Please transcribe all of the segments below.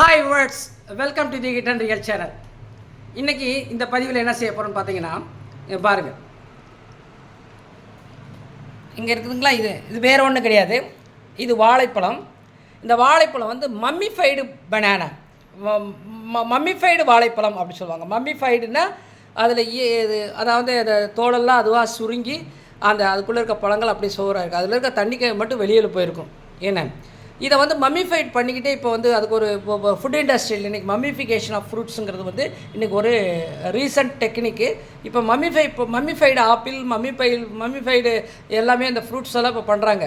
Hi words welcome to the kitten real channel இன்றைக்கி இந்த பதிவில் என்ன செய்ய போகிறோம்னு பார்த்தீங்கன்னா பாருங்கள் இங்கே இருக்குதுங்களா இது? இது வேறு ஒன்றும் கிடையாது. இது வாழைப்பழம். இந்த வாழைப்பழம் வந்து மம்மிஃபைடு பனானா மம்மிஃபைடு வாழைப்பழம் அப்படின்னு சொல்லுவாங்க. மம்மிஃபைடுன்னா அதில் இது அதாவது அந்த தோலெல்லாம் அதுவாக சுருங்கி அந்த அதுக்குள்ளே இருக்க பழங்கள் அப்படியே சோறாக இருக்குது அதில் இருக்க தண்ணிக்கு மட்டும் வெளியில் போயிருக்கும். ஏன்னா? இதை வந்து மம்மிஃபைட் பண்ணிக்கிட்டே இப்போ வந்து அதுக்கு ஒரு ஃபுட் இண்டஸ்ட்ரியில் இன்றைக்கி மம்மிஃபிகேஷன் ஆஃப் ஃப்ரூட்ஸுங்கிறது வந்து இன்றைக்கி ஒரு ரீசன்ட் டெக்னிக்கு இப்போ மம்மிஃபை இப்போ மம்மிஃபைடு ஆப்பிள் மம்மிஃபை மம்மிஃபைடு எல்லாமே இந்த ஃப்ரூட்ஸ் எல்லாம் இப்போ பண்ணுறாங்க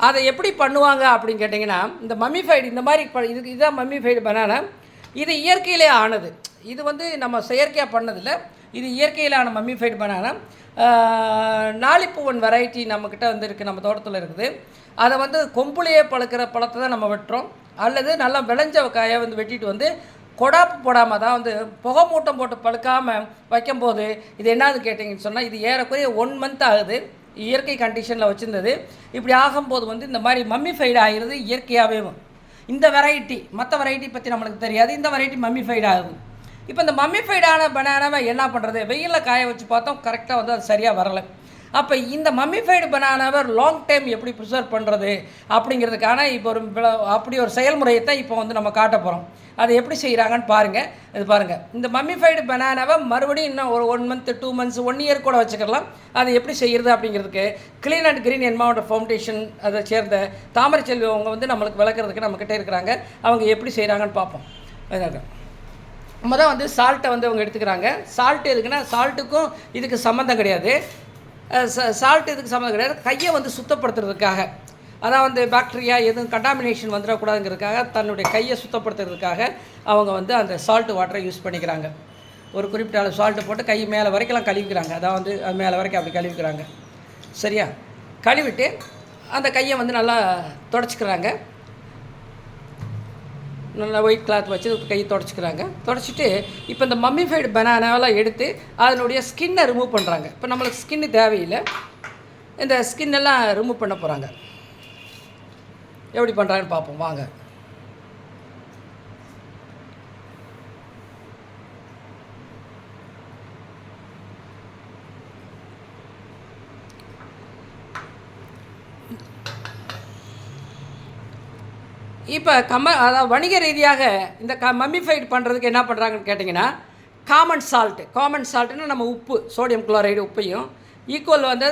அதை எப்படி பண்ணுவாங்க அப்படின்னு கேட்டிங்கன்னா இந்த மம்மிஃபைடு இந்த மாதிரி ப- இதுக்கு இதுதான் மம்மிஃபைடு பனானா இது இயற்கையிலே ஆனது. இது வந்து நம்ம செயற்கையாக பண்ணதில்லை. இது இயற்கையிலான மம்மிஃபைடு பனானா நாளிப்பூவன் வெரைட்டி நம்மக்கிட்ட வந்து இருக்குது நம்ம தோட்டத்தில் இருக்குது. அதை வந்து கொம்புலையே பழுக்கிற பழத்தை தான் நம்ம வெட்டுறோம். அல்லது நல்லா விளைஞ்ச காயை வந்து வெட்டிட்டு வந்து கொடாப்பு போடாமல் தான் வந்து புகை மூட்டம் போட்டு பழுக்காமல் வைக்கும்போது இது என்னது கேட்டிங்கன்னு சொன்னால் இது ஏறக்குறைய ஒன் மந்த் ஆகுது. இயற்கை கண்டிஷனில் வச்சுருந்தது. இப்படி ஆகும்போது வந்து இந்த மாதிரி மம்மிஃபைடு ஆகிறது இயற்கையாகவே இந்த வெரைட்டி மற்ற வெரைட்டி பற்றி நம்மளுக்கு தெரியாது. இந்த வெரைட்டி மம்மிஃபைடு ஆகுது. இப்போ இந்த மம்மிஃபைடான பனானாவை என்ன பண்ணுறது வெயிலில் காய வச்சு பார்த்தோம் கரெக்டாக வந்து அது சரியாக வரலை. அப்போ இந்த மம்மிஃபைடு பனானாவை லாங் டைம் எப்படி ப்ரிசர்வ் பண்ணுறது அப்படிங்கிறதுக்கான இப்போ ஒரு அப்படி ஒரு செயல்முறையை தான் இப்போ வந்து நம்ம காட்ட போகிறோம் அதை எப்படி செய்கிறாங்கன்னு பாருங்கள் இது பாருங்கள் இந்த மம்மிஃபைடு பனானாவை மறுபடியும் இன்னும் ஒரு one month two months one year கூட வச்சுக்கலாம். அதை எப்படி செய்கிறது அப்படிங்கிறதுக்கு clean and green environment foundation அதை சேர்ந்த தாமரை செல்வி அவங்க வந்து நம்மளுக்கு விளக்குறதுக்கு நம்மக்கிட்ட இருக்கிறாங்க. அவங்க எப்படி செய்கிறாங்கன்னு பார்ப்போம். இதாங்க. முதல் வந்து சால்ட்டை வந்து அவங்க எடுத்துக்கிறாங்க. சால்ட் எதுக்குன்னா சால்ட்டுக்கும் இதுக்கு சம்மந்தம் கிடையாது. சால்ட் இதுக்கு சம்மந்தம் கிடையாது? கையை வந்து சுத்தப்படுத்துறதுக்காக. அதான் வந்து பாக்டீரியா எதுவும் கண்டாமினேஷன் வந்துடக்கூடாதுங்கிறதுக்காக தன்னுடைய கையை சுத்தப்படுத்துறதுக்காக அவங்க வந்து அந்த சால்ட் வாட்டரை யூஸ் பண்ணிக்கிறாங்க. ஒரு குறிப்பிட்ட அளவு சால்ட்டு போட்டு கை மேலே வரைக்கும்லாம் கழுவிக்கிறாங்க. அதான் வந்து அது மேலே வரைக்கும் அப்படி கழுவிக்கிறாங்க. சரியா? கழுவிட்டு அந்த கையை வந்து நல்லா தொடச்சிக்கிறாங்க. நல்லா ஒயிட் கிளாத் வச்சு கையை தொடச்சிக்கிறாங்க. தொடச்சிட்டு இப்போ இந்த மம்மிஃபைடு பனானாவெல்லாம் எடுத்து அதனுடைய ஸ்கின்னை ரிமூவ் பண்ணுறாங்க இப்போ நம்மளுக்கு ஸ்கின்னு தேவையில்லை. இந்த ஸ்கின்னெல்லாம் ரிமூவ் பண்ண போகிறாங்க எப்படி பண்ணுறாங்கன்னு பார்ப்போம். வாங்க. இப்போ கம அதாவது வணிக ரீதியாக இந்த க மம்மிஃபைட் பண்ணுறதுக்கு என்ன பண்ணுறாங்கன்னு கேட்டிங்கன்னா காமன் சால்ட்டு காமன் சால்ட்டுன்னா நம்ம உப்பு சோடியம் குளோரைடு உப்பையும் ஈக்குவல் வந்து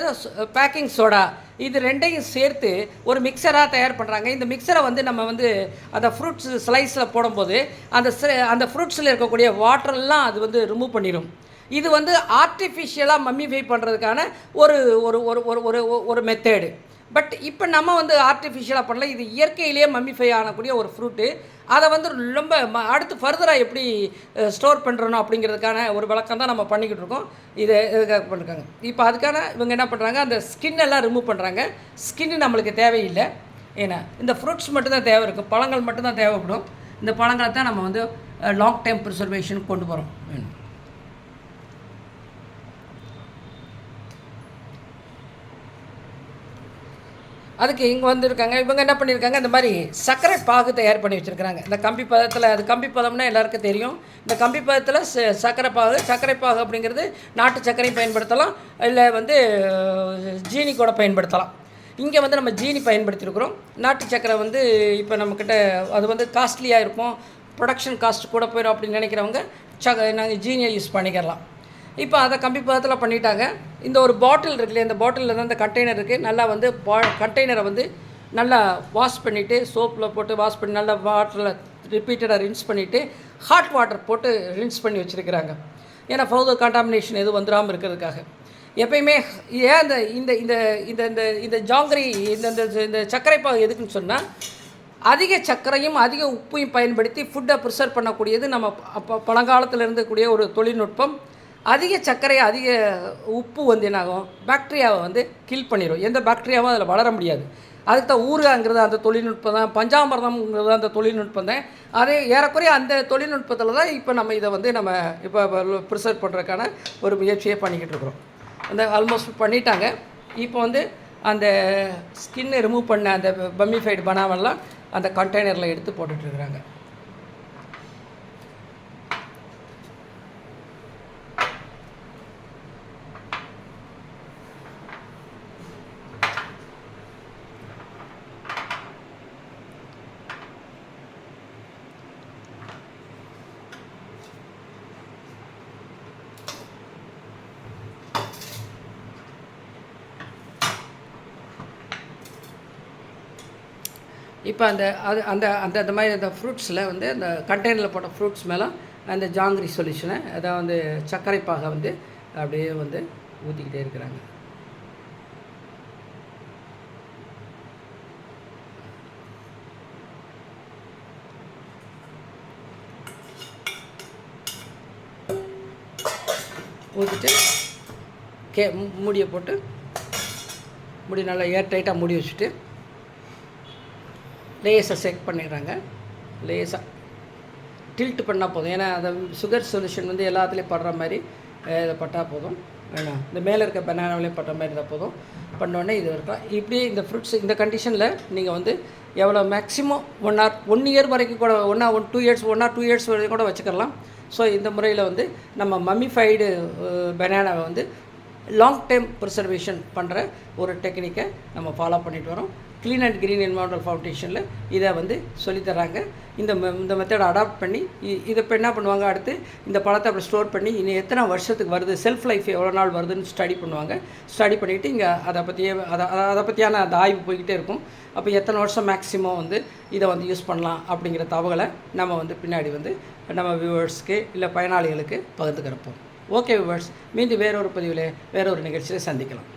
பேக்கிங் சோடா இது ரெண்டையும் சேர்த்து ஒரு மிக்சராக தயார் பண்ணுறாங்க இந்த மிக்சரை வந்து நம்ம வந்து அந்த ஃப்ரூட்ஸ் ஸ்லைஸில் போடும்போது அந்த அந்த ஃப்ரூட்ஸில் இருக்கக்கூடிய வாட்டர்லாம் அது வந்து ரிமூவ் பண்ணிடும் இது வந்து ஆர்டிஃபிஷியலாக மம்மிஃபை பண்ணுறதுக்கான ஒரு ஒரு ஒரு ஒரு ஒரு ஒரு மெத்தேடு பட் இப்போ நம்ம வந்து ஆர்டிஃபிஷியலாக பண்ணல. இது இயற்கையிலேயே மம்மிஃபை ஆகக்கூடிய ஒரு ஃப்ரூட்டு அதை வந்து ரொம்ப ம அடுத்து ஃபர்தராக எப்படி ஸ்டோர் பண்ணுறணும் அப்படிங்கிறதுக்கான ஒரு விளக்கம் தான் நம்ம பண்ணிக்கிட்டு இருக்கோம். இதை இதுக்காக பண்ணிருக்காங்க. இப்போ அதுக்கான இவங்க என்ன பண்ணுறாங்க அந்த ஸ்கின் எல்லாம் ரிமூவ் பண்ணுறாங்க ஸ்கின்னு நம்மளுக்கு தேவையில்லை. ஏன்னா இந்த ஃப்ரூட்ஸ் மட்டும்தான் தேவை இருக்கும் பழங்கள் மட்டும்தான் தேவைப்படும். இந்த பழங்களை தான் நம்ம வந்து லாங் டைம் ப்ரிசர்வேஷன் கொண்டு போகிறோம் வேணும் அதுக்கு இங்கே வந்திருக்காங்க இவங்க என்ன பண்ணியிருக்காங்க இந்த மாதிரி சர்க்கரை பாகு தயார் பண்ணி வச்சுருக்காங்க இந்த கம்பி பதத்தில் அது கம்பி பதம்னா எல்லாருக்கும் தெரியும். இந்த கம்பி பதத்தில் ச- சர்க்கரை பாகு சர்க்கரை பாகு அப்படிங்கிறது நாட்டு சர்க்கரையும் பயன்படுத்தலாம். இல்லை வந்து ஜீனி கூட பயன்படுத்தலாம். இங்கே வந்து நம்ம ஜீனி பயன்படுத்தியிருக்கிறோம் நாட்டு சர்க்கரை வந்து இப்போ நம்மக்கிட்ட அது வந்து காஸ்ட்லியாக இருக்கும். ப்ரொடக்ஷன் காஸ்ட் கூட போயிடும் அப்படின்னு நினைக்கிறவங்க ச நாங்கள் ஜீனியை யூஸ் பண்ணிக்கிறலாம் இப்போ அதை கம்பி பதத்தில் பண்ணிட்டாங்க. இந்த ஒரு பாட்டில் இருக்கு இல்லையா இந்த பாட்டிலில் தான் இந்த கண்டெய்னர் இருக்குது நல்லா வந்து பா கண்டெய்னரை வந்து நல்லா வாஷ் பண்ணிவிட்டு சோப்பில் போட்டு வாஷ் பண்ணி நல்லா வாட்டரில் ரிப்பீட்டடாக ரின்ஸ் பண்ணிவிட்டு ஹாட் வாட்டர் போட்டு ரின்ஸ் பண்ணி வச்சுருக்கிறாங்க. ஏன்னா ஃபர்தர் கண்டாமினேஷன் எதுவும் வந்துடாமல் இருக்கிறதுக்காக. எப்பயுமே ஏன் இந்த இந்த இந்த இந்த இந்த இந்த ஜாங்கிரி இந்த இந்த இந்த சர்க்கரை பாகு எதுக்குன்னு சொன்னால் அதிக சர்க்கரையும் அதிக உப்பையும் பயன்படுத்தி ஃபுட்டை ப்ரிசர்வ் பண்ணக்கூடியது நம்ம அப்போ பழங்காலத்தில் இருந்தக்கூடிய ஒரு தொழில்நுட்பம். அதிக சர்க்கரை அதிக உப்பு வந்து என்னாகும்? பாக்டீரியாவை வந்து கில் பண்ணிடும் எந்த பாக்டீரியாவும் அதில் வளர முடியாது. அதுக்கு தான் ஊறுகாங்கிறது அந்த தொழில்நுட்பம் தான். பஞ்சாமிரதம்ங்கிறது அந்த தொழில்நுட்பம் தான். அதே ஏறக்குறைய அந்த தொழில்நுட்பத்தில் தான் இப்போ நம்ம இதை வந்து நம்ம இப்போ ப்ரிசர்வ் பண்ணுறதுக்கான ஒரு முயற்சியை பண்ணிக்கிட்டு இருக்கிறோம். அந்த ஆல்மோஸ்ட் பண்ணிட்டாங்க. இப்போ வந்து அந்த ஸ்கின்னை ரிமூவ் பண்ண அந்த பம்மிஃபைடு பனாவெல்லாம் அந்த கண்டெய்னரில் எடுத்து போட்டுட்ருக்குறாங்க இப்போ அந்த அது அந்த அந்த அந்த மாதிரி அந்த ஃப்ரூட்ஸில் வந்து அந்த கண்டெய்னரில் போட்ட ஃப்ரூட்ஸ் மேலே அந்த ஜாங்கிரி சொல்யூஷனை அதை வந்து சர்க்கரை பாகை வந்து அப்படியே வந்து ஊற்றிக்கிட்டே இருக்கிறாங்க. ஊற்றிட்டு கே மூடியை போட்டு முடி நல்லா ஏர் டைட்டாக மூடி வச்சுட்டு லேசாக செக் பண்ணிடுறாங்க. லேஸாக டில்ட் பண்ணால் போதும். ஏன்னா அந்த சுகர் சொல்யூஷன் வந்து எல்லாத்துலேயும் படுற மாதிரி இதை பட்டால் போதும். வேணாம் இந்த மேலே இருக்க பெனானாவிலே படுற மாதிரி இருந்தால் போதும். பண்ணோடனே இது இருக்கலாம். இப்படியே இந்த ஃப்ரூட்ஸ் இந்த கண்டிஷனில் நீங்கள் வந்து எவ்வளோ maximum one or one year வரைக்கும் கூட one or one two years one or two years வரைக்கும் கூட வச்சுக்கலாம். ஸோ இந்த முறையில் வந்து நம்ம மம்மிஃபைடு பனானாவை வந்து லாங் டைம் ப்ரிசர்வேஷன் பண்ணுற ஒரு டெக்னிக்கை நம்ம ஃபாலோ பண்ணிட்டு வரோம். க்ளீன் அண்ட் க்ரீன் என்வரான்மெண்டல் ஃபவுண்டேஷனில் இதை வந்து சொல்லித்தராங்க இந்த மெ- இந்த மெத்தடை அடாப்ட் பண்ணி இதை இப்போ என்ன பண்ணுவாங்க? அடுத்து இந்த பழத்தை அப்படி ஸ்டோர் பண்ணி இன்னும் எத்தனை வருஷத்துக்கு வருது? செல்ஃப் லைஃப் எவ்வளோ நாள் வருதுன்னு ஸ்டடி பண்ணுவாங்க. ஸ்டடி பண்ணிவிட்டு இங்கே அதை பற்றியே அதை அதை- அதை பற்றியான அந்த ஆய்வு போய்கிட்டே இருக்கும். அப்போ எத்தனை வருஷம் மேக்ஸிமம் வந்து இதை வந்து யூஸ் பண்ணலாம் அப்படிங்கிற தகவலை நம்ம வந்து பின்னாடி வந்து நம்ம வியூவர்ஸ்க்கு இல்லை பயனாளிகளுக்கு பகிர்ந்துக்கிறப்போம் ஓகே வியூவர்ஸ் மீண்டும் வேறொரு பதிவில் வேறொரு நிகழ்ச்சியில் சந்திக்கலாம்.